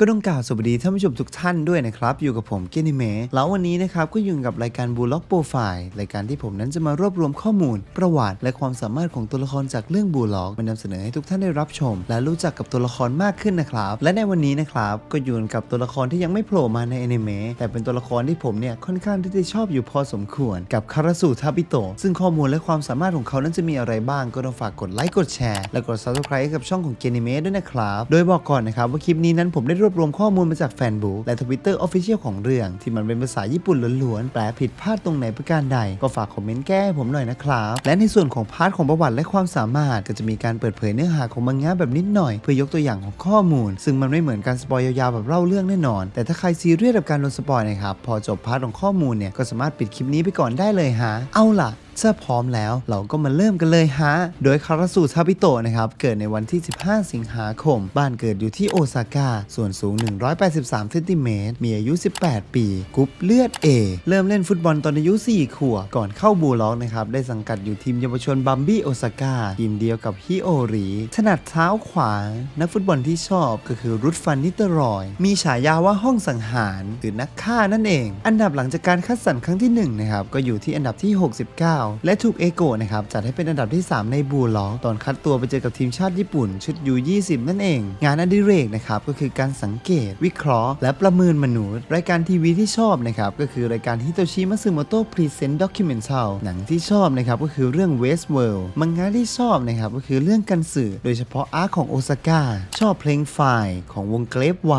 ก็ต้องกล่าวสวัสดีท่านผู้ชมทุกท่านด้วยนะครับ อยู่กับผมเกนิเมะแล้ววันนี้นะครับก็อยู่กับรายการบูล็อกโปรไฟล์รายการที่ผมนั้นจะมารวบรวมข้อมูล ประวัติและความสามารถของตัวละครจากเรื่องบูล็อกมานำเสนอให้ทุกท่านได้รับชม และรู้จักกับตัวละครมากขึ้นนะครับ และในวันนี้นะครับก็อยู่กับตัวละครที่ยังไม่โผล่มาในอนิเมะแต่เป็นตัวละครที่ผมเนี่ยค่อนข้างที่จะชอบอยู่พอสมควร กับคาราสุทาบิโตะซึ่งข้อมูลและความสามารถของเขานั้นจะมีอะไรบ้างก็ต้องฝากกดไลค์กดแชร์และกด subscribe ให้กับช่องของเกนิเมะด้วยนะครับโดยบอกก่อนนะครับว่าคลิปนี้นั้นผมได้วบรวมข้อมูลมาจากแฟนบุ๊กและทวิตเตอร์ออฟฟิเชียลของเรื่อง ที่มันเป็นภาษาญี่ปุ่นล้วนๆ แปลผิดพลาดตรงไหนประการใด ก็ฝากคอมเมนต์แก้ให้ผมหน่อยนะครับ และในส่วนของพาร์ทของประวัติและความสามารถ ก็จะมีการเปิดเผยเนื้อหาของมังงะแบบนิดหน่อย เพื่อยกตัวอย่างของข้อมูล ซึ่งมันไม่เหมือนการสปอยยาวๆแบบเล่าเรื่องแน่นอน แต่ถ้าใครซีเรียสกับการโดนสปอยนะครับพอจบพาร์ทของข้อมูลเนี่ยก็สามารถปิดคลิปนี้ไปก่อนได้เลยฮะเอาล่ะ ถ้าพร้อมแล้วเราก็มาเริ่มกันเลยฮะ โดยคาราสุทาบิโตะนะครับ เกิดในวันที่ 15 สิงหาคม บ้านเกิดอยู่ที่โอซาก้า ส่วนสูง 183เซนติเมตร มีอายุ 18 ปี กรุ๊ปเลือด A เริ่มเล่นฟุตบอลตอนอายุ 4 ขวบ ก่อนเข้าบูล็อกนะครับ ได้สังกัดอยู่ทีมเยาวชนบัมบี้โอซาก้า ทีมเดียวกับฮิโอริถนัดเท้าขวา นักฟุตบอลที่ชอบก็คือรุดฟันนิตรอย มีฉายาว่าห้องสังหารหรือนักฆ่านั่นเอง อันดับหลังจากการคัดสรรครั้งที่หนึ่งนะครับ ก็อยู่ที่อันดับที่ 69และถูกเอโกะนะครับจัดให้เป็นอันดับที่ 3 ในบูล็อกตอนคัดตัวไปเจอกับทีมชาติญี่ปุ่น ชุดยู20 นั่นเอง งานอดิเรกนะครับก็คือการสังเกต วิเคราะห์ และประเมินมนุษย์ รายการทีวีที่ชอบนะครับก็คือรายการฮิโตชิมัตสึโมโตะพรีเซนต์ด็อกิเมนทัลหนังที่ชอบนะครับก็คือเรื่อง West World มังงะที่ชอบนะครับก็คือเรื่องกันสึโดยเฉพาะอาร์ของโอซาก้าชอบเพลงไฟของวงเกรฟไว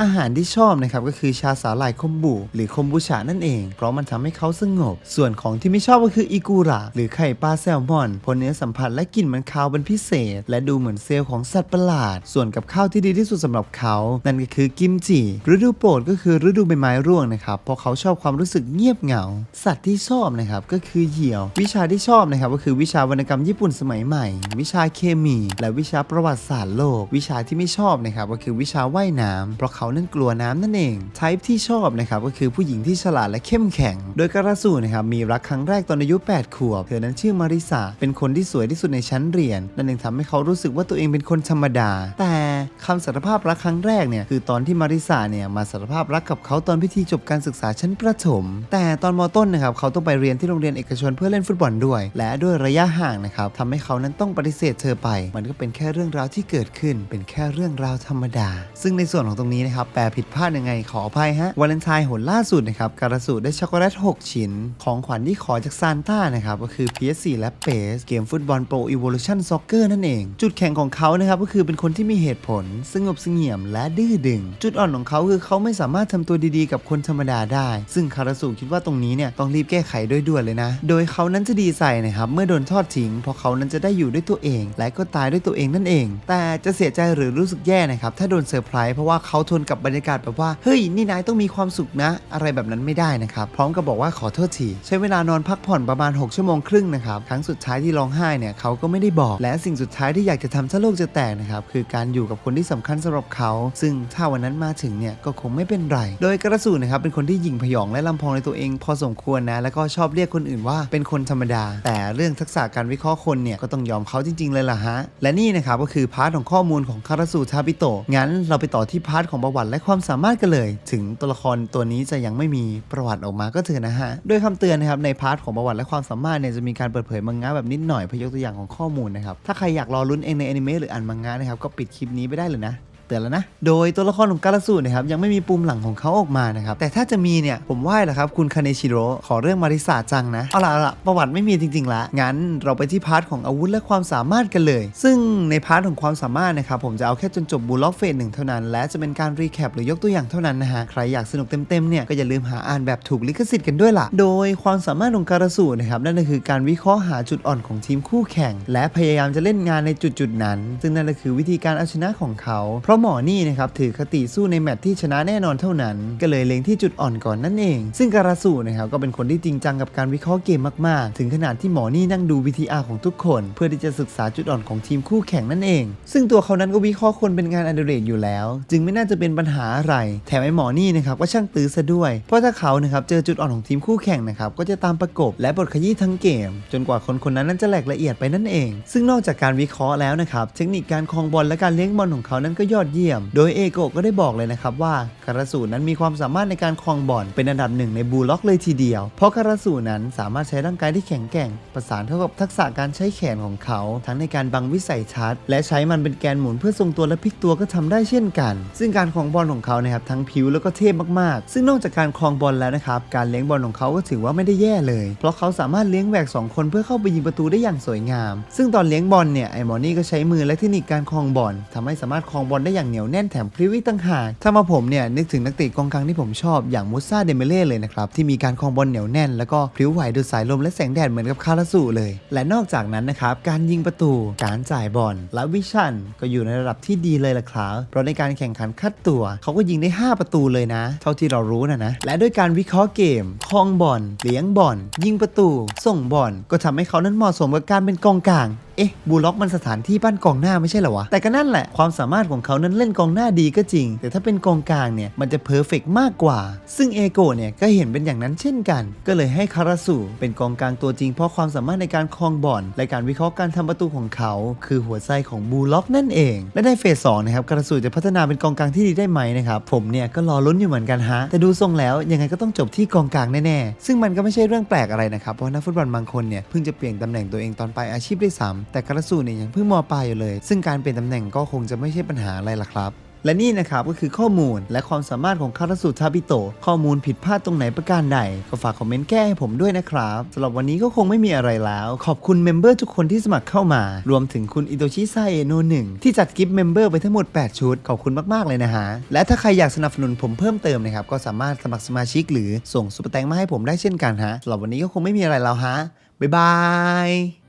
อาหารที่ชอบนะครับก็คือชาสาหร่ายคมบุ หรือคมบูชานั่นเอง เพราะมันทำให้เขาสงบ ส่วนของที่ไม่ชอบก็คืออิกุระหรือไข่ปลาแซลมอนเพราะเนื้อสัมผัสและกลิ่นมันคาวเป็นพิเศษ และดูเหมือนเซลล์ของสัตว์ประหลาด ส่วนกับข้าวที่ดีที่สุดสำหรับเขา นั่นก็คือกิมจิฤดูโปรดก็คือฤดูใบไม้ร่วงนะครับเพราะเขาชอบความรู้สึกเงียบเหงา สัตว์ที่ชอบนะครับก็คือเหยี่ยว วิชาที่ชอบนะครับก็คือวิชาวรรณกรรมญี่ปุ่นสมัยใหม่ วิชาเคมี และวิชาประวัติศาสตร์โลก วิชาที่ไม่ชอบนะครับก็คือวิชาว่ายน้ำเพราะเขานั้นกลัวน้ำนั่นเองไทป์ที่ชอบนะครับก็คือผู้หญิงที่ฉลาดและเข้มแข็ง โดยการาสูนะครับมีรักครั้งแรกตอนอายุ8ขวบ เธอนั้นชื่อมาริสาเป็นคนที่สวยที่สุดในชั้นเรียนนั่นเองทำให้เขารู้สึกว่าตัวเองเป็นคนธรรมดา แต่ คำสารภาพรักครั้งแรกเนี่ยคือตอนที่มาริสาเนี่ยมาสารภาพรักกับเขาตอนพิธีจบการศึกษาชั้นประถม แต่ตอนมต้นนะครับเขาต้องไปเรียนที่โรงเรียนเอกชนเพื่อเล่นฟุตบอลด้วย และด้วยระยะห่างนะครับทำให้เขานั้นต้องปฏิเสธเธอไป มันก็เป็นแค่เรื่องราวที่เกิดขึ้น เป็นแค่เรื่องราวธรรมดา ซึ่งในส่วนของตรงนี้นะครับแปลผิดพลาดยังไงขออภัยฮะวาเลนไทน์หนล่าสุดนะครับการสูได้ช็อกโกแลต6 ชิ้น ของขวัญที่ขอจากซานต้านะครับก็คือ PS4 และ PES เกมฟุตบอล Pro Evolution Soccer นั่นเอง จุดแข็งของเขานะครับก็คือเป็นคนที่มีเหตุผล สงบเสงี่ยมและดื้อดึง จุดอ่อนของเขาคือเขาไม่สามารถทำตัวดีๆ กับคนธรรมดาได้ ซึ่งคาราสุคิดว่าตรงนี้เนี่ยต้องรีบแก้ไขด้วยด่วนเลยนะ โดยเขานั้นจะดีใจนะครับเมื่อโดนทอดทิ้งเพราะเขานั้นจะได้อยู่ด้วยตัวเอง และก็ตายด้วยตัวเองนั่นเอง แต่จะเสียใจหรือรู้สึกแย่นะครับถ้าโดนเซอร์ไพรส์เพราะว่าเขาทนกับบรรยากาศแบบว่าเฮ้ยนี่นายต้องมีความสุขนะ อะไรแบบนั้นไม่ได้นะครับพร้อมกับบอกว่าขอโทษทีใช้เวลานอนพักผ่อนประมาณ 6 ชั่วโมงครึ่งนะครับครั้งสุดท้ายที่ร้องไห้เนี่ยเขาก็ไม่ได้บอก และสิ่งสุดท้ายที่อยากจะทำถ้าโลกจะแตกนะครับคือการอยู่กับคนที่สำคัญสำหรับเขา ซึ่งถ้าวันนั้นมาถึงเนี่ยก็คงไม่เป็นไร โดยกระสูนนะครับเป็นคนที่ยิงพยองและลำพองในตัวเอง พอสมควรนะ แล้วก็ชอบเรียกคนอื่นว่าเป็นคนธรรมดา แต่เรื่องทักษะการวิเคราะห์คนเนี่ยก็ต้องยอมเขาจริง ๆ เลยล่ะฮะ และนี่นะครับก็คือพาร์ทของข้อมูลของคาราสูทาบิโตะงั้นเราไปต่อที่พาร์ทของประวัติและความสามารถกันเลย ถึงตัวละครตัวนี้จะยังไม่มีประวัติออกมาก็เถอะนะฮะโดยคำเตือนนะครับในพาร์ทของประวัติและความสามารถเนี่ยจะมีการเปิดเผยมังงะแบบนิดหน่อยเพื่อยกตัวอย่างของข้อมูลนะครับถ้าใครอยากรอลุ้นเองในอนิเมะหรืออ่านมังงะนะครับก็ปิดคลิปนี้ไม่ได้เลยนะ เตือนแล้วนะ โดยตัวละครของการาสูนะครับยังไม่มีปุ่มหลังของเขาออกมานะครับแต่ถ้าจะมีเนี่ยผมไหว้แหละครับคุณคาเนชิโร่ขอเรื่องมาริสาจังนะเอาล่ะเอาล่ะประวัติไม่มีจริงๆละงั้นเราไปที่พาร์ทของอาวุธและความสามารถกันเลย ซึ่งในพาร์ทของความสามารถนะครับผมจะเอาแค่จนจบบูล็อกเฟสหนึ่งเท่านั้น และจะเป็นการรีแคปหรือยกตัวอย่างเท่านั้นนะฮะใครอยากสนุกเต็มๆเนี่ยก็อย่าลืมหาอ่านแบบถูกลิขสิทธิ์กันด้วยล่ะโดยความสามารถของการาสูนะครับนั่นก็คือการวิเคราะห์หาจุดอ่อนของทีมคู่แข่ง และพยายามจะเล่นงานในจุดๆนั้น ซึ่งนั่นก็คือวิธีการเอาชนะของเขาเพราะหมอนี่นะครับถือคติสู้ในแมตช์ที่ชนะแน่นอนเท่านั้น ก็เลยเล็งที่จุดอ่อนก่อนนั่นเอง ซึ่งการาสูนะครับก็เป็นคนที่จริงจังกับการวิเคราะห์เกมมากๆ ถึงขนาดที่หมอนี่นั่งดู VTR ของทุกคน เพื่อที่จะศึกษาจุดอ่อนของทีมคู่แข่งนั่นเอง ซึ่งตัวเขานั้นก็วิเคราะห์คนเป็นงานอดิเรกอยู่แล้ว จึงไม่น่าจะเป็นปัญหาอะไร แถมไอ้หมอนี่นะครับก็ช่างตื้อซะด้วย เพราะถ้าเขานะครับเจอจุดอ่อนของทีมคู่แข่งนะครับก็จะตามประกบและบทขยี้ทั้งเกม จนกว่าคนคนนั้นนั้นจะแหลกละเอียดไปนั่นเอง ซึ่งนอกจากการวิเคราะห์แล้วนะครับเทคนิคการครองบอลและการเลี้ยงบอลของเขานั้นก็ยอดเยี่ยม โดยเอโกก็ได้บอกเลยนะครับว่าคาราสูนั้นมีความสามารถในการครองบอลเป็นอันดับหนึ่งในบูลล็อกเลยทีเดียว เพราะคาราสูนั้นสามารถใช้ร่างกายที่แข็งแกร่ง ประสานเข้ากับทักษะการใช้แขนของเขา ทั้งในการบังวิสัยทัศน์และใช้มันเป็นแกนหมุนเพื่อทรงตัวและพลิกตัวก็ทำได้เช่นกัน ซึ่งการครองบอลของเขานะครับทั้งผิวแล้วก็เทพมากๆ ซึ่งนอกจากการครองบอลแล้วนะครับการเลี้ยงบอลของเขาก็ถือว่าไม่ได้แย่เลย เพราะเขาสามารถเลี้ยงแหวกสองคนเพื่อเข้าไปยิงประตูได้อย่างสวยงาม ซึ่งตอนเลี้ยงบอลเนี่ยไอหมอนี่ก็ใช้มือและเทคนิคการครองบอลทำให้สามารถครองบอลได้อย่างเหนียวแน่นแถมพลิ้วอีกต่างหากถ้ามาผมเนี่ยนึกถึงนักเตะกองกลางที่ผมชอบอย่างมูซาเดเมเล่เลยนะครับที่มีการครองบอลเหนียวแน่นแล้วก็พลิ้วไหวดูดสายลมและแสงแดดเหมือนกับคาราสูเลย และนอกจากนั้นนะครับการยิงประตู การจ่ายบอลและวิชั่นก็อยู่ในระดับที่ดีเลยล่ะครับเพราะในการแข่งขันคัดตัวเขาก็ยิงได้ 5 ประตูเลยนะ เท่าที่เรารู้นะนะและด้วยการวิเคราะห์เกมครองบอลเลี้ยงบอลยิงประตู ส่งบอลก็ทำให้เขานั้นเหมาะสมกับการเป็นกองกลาง เอ๊ะบูล็อกมันสถานที่ปั้นกองหน้าไม่ใช่เหรอวะ แต่ก็นั่นแหละความสามารถของเขานั้นเล่นกองหน้าดีก็จริง แต่ถ้าเป็นกองกลางเนี่ยมันจะเพอร์เฟกมากกว่า ซึ่งเอโกเนี่ยก็เห็นเป็นอย่างนั้นเช่นกัน ก็เลยให้คาราสุเป็นกองกลางตัวจริง เพราะความสามารถในการครองบอลและการวิเคราะห์การทำประตูของเขา คือหัวใจของบูล็อกนั่นเอง และในเฟสสองนะครับคาราสุจะพัฒนาเป็นกองกลางที่ดีได้ไหมนะครับผมเนี่ยก็รอลุ้นอยู่เหมือนกันฮะแต่ดูทรงแล้วยังไงก็ต้องจบที่กองกลางแน่ๆซึ่งมันก็ไม่ใช่เรื่องแปลกอะไรนะครับเพราะนักฟุตบอลบางคนเนี่ยเพิ่งจะเปลี่ยนตำแหน่งตัวเองตอนปอาชีพด้ซ้ำแต่คาราสุเนี่ยยังเพิ่งมอปลายอยู่เลย ซึ่งการเปลี่ยนตำแหน่งก็คงจะไม่ใช่ปัญหาอะไรล่ะครับ และนี่นะครับก็คือข้อมูลและความสามารถของคาราสุทาบิโตข้อมูลผิดพลาดตรงไหนประการใด ก็ฝากคอมเมนต์แก้ให้ผมด้วยนะครับสำหรับวันนี้ก็คงไม่มีอะไรแล้ว ขอบคุณเมมเบอร์ทุกคนที่สมัครเข้ามา รวมถึงคุณอิโตชิไซเอโนหนึ่งที่จัดกิฟต์เมมเบอร์ไปทั้งหมด 8 ชุด ขอบคุณมากๆเลยนะฮะ และถ้าใครอยากสนับสนุนผมเพิ่มเติมนะครับก็สามารถสมัครสมาชิก หรือส่งซุปเปอร์แตงมาให้ผมได้เช่นกันฮะสำหรับวันนี้ก็คงไม่มีอะไรแล้วฮะบ๊ายบาย